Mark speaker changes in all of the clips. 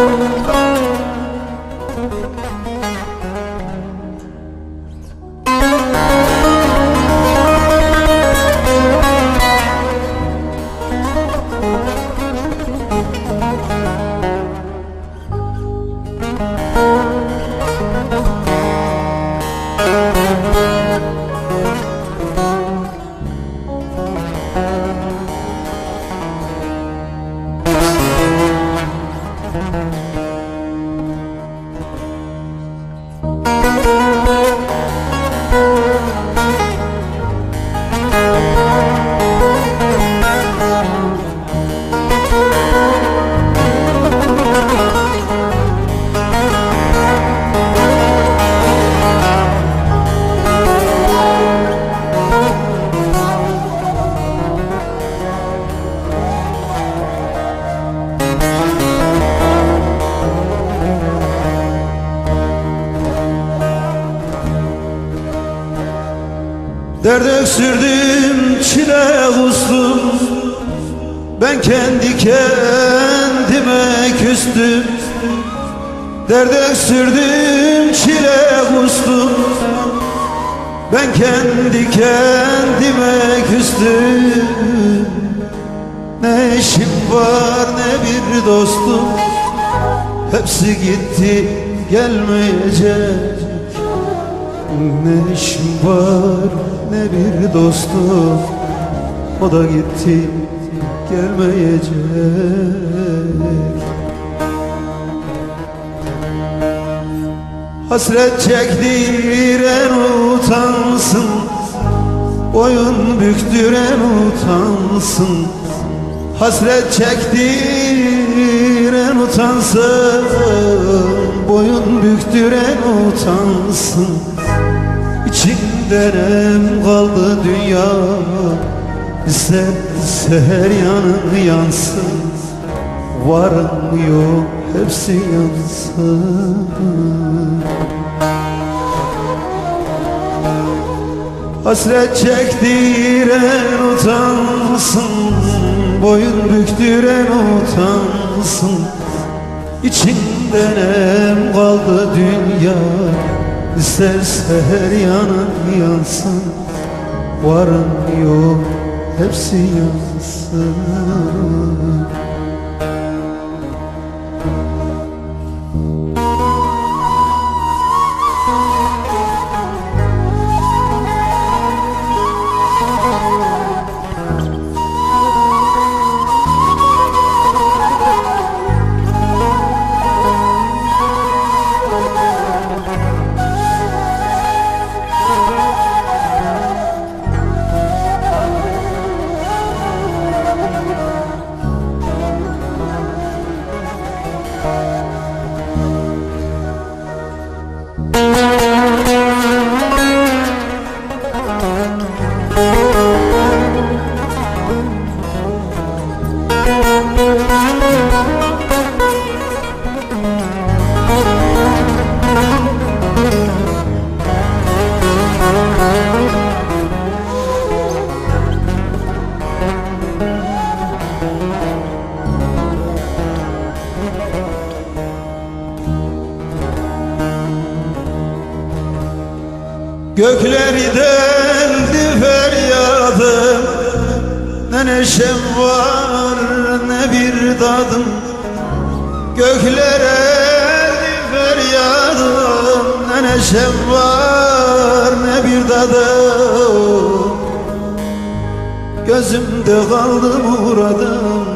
Speaker 1: oh you. Dert öksürdüm, çile kustum. Ben kendi kendime küstüm. Dert öksürdüm, çile kustum. Ben kendi kendime küstüm. Ne işim var ne bir dostum. Hepsi gitti gelmeyecek ne işim var ne bir dostum. O da gitti gelmeyecek. Hasret çektiren utansın. Boyun büktüren utansın. Hasret çektiren utansın. Boyun büktüren utansın İçimde nem kaldı dünya. İster seher yanı yansın. Varım yok hepsi yansın. Hasret çektiren utansın. Boyun büktüren utansın. İçimde nem kaldı dünya İsterse her yanı yansın Varım yok hepsi yansın Gökleri deldi feryadım Ne neşem var ne bir dadım Göklere deldi feryadım Ne neşem var ne bir dadım Gözümde kaldı muradım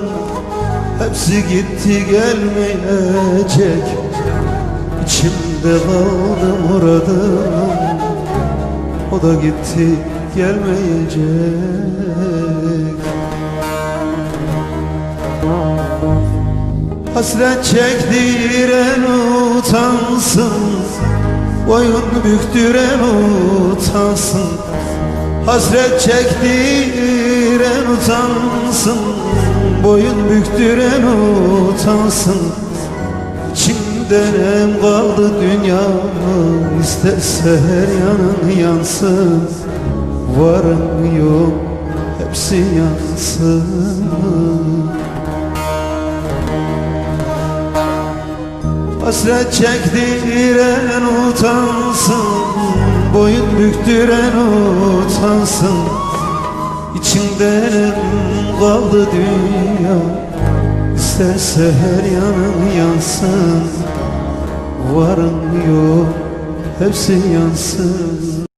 Speaker 1: Hepsi gitti gelmeyecek. İçimde kaldı muradım o da gitti gelmeyecek. Hasret çektiren utansın Boyun büktüren utansın. Hasret çektiren utansın Boyun büktüren utansın. İçimde nem kaldı dünya İsterse her yanın yansın. Varım yok hepsi yansın. Hasret çektiren utansın. Boyun büktüren utansın. İçinden kaldı dünya İsterse her yanın yansın. Varın yok hepsi yansın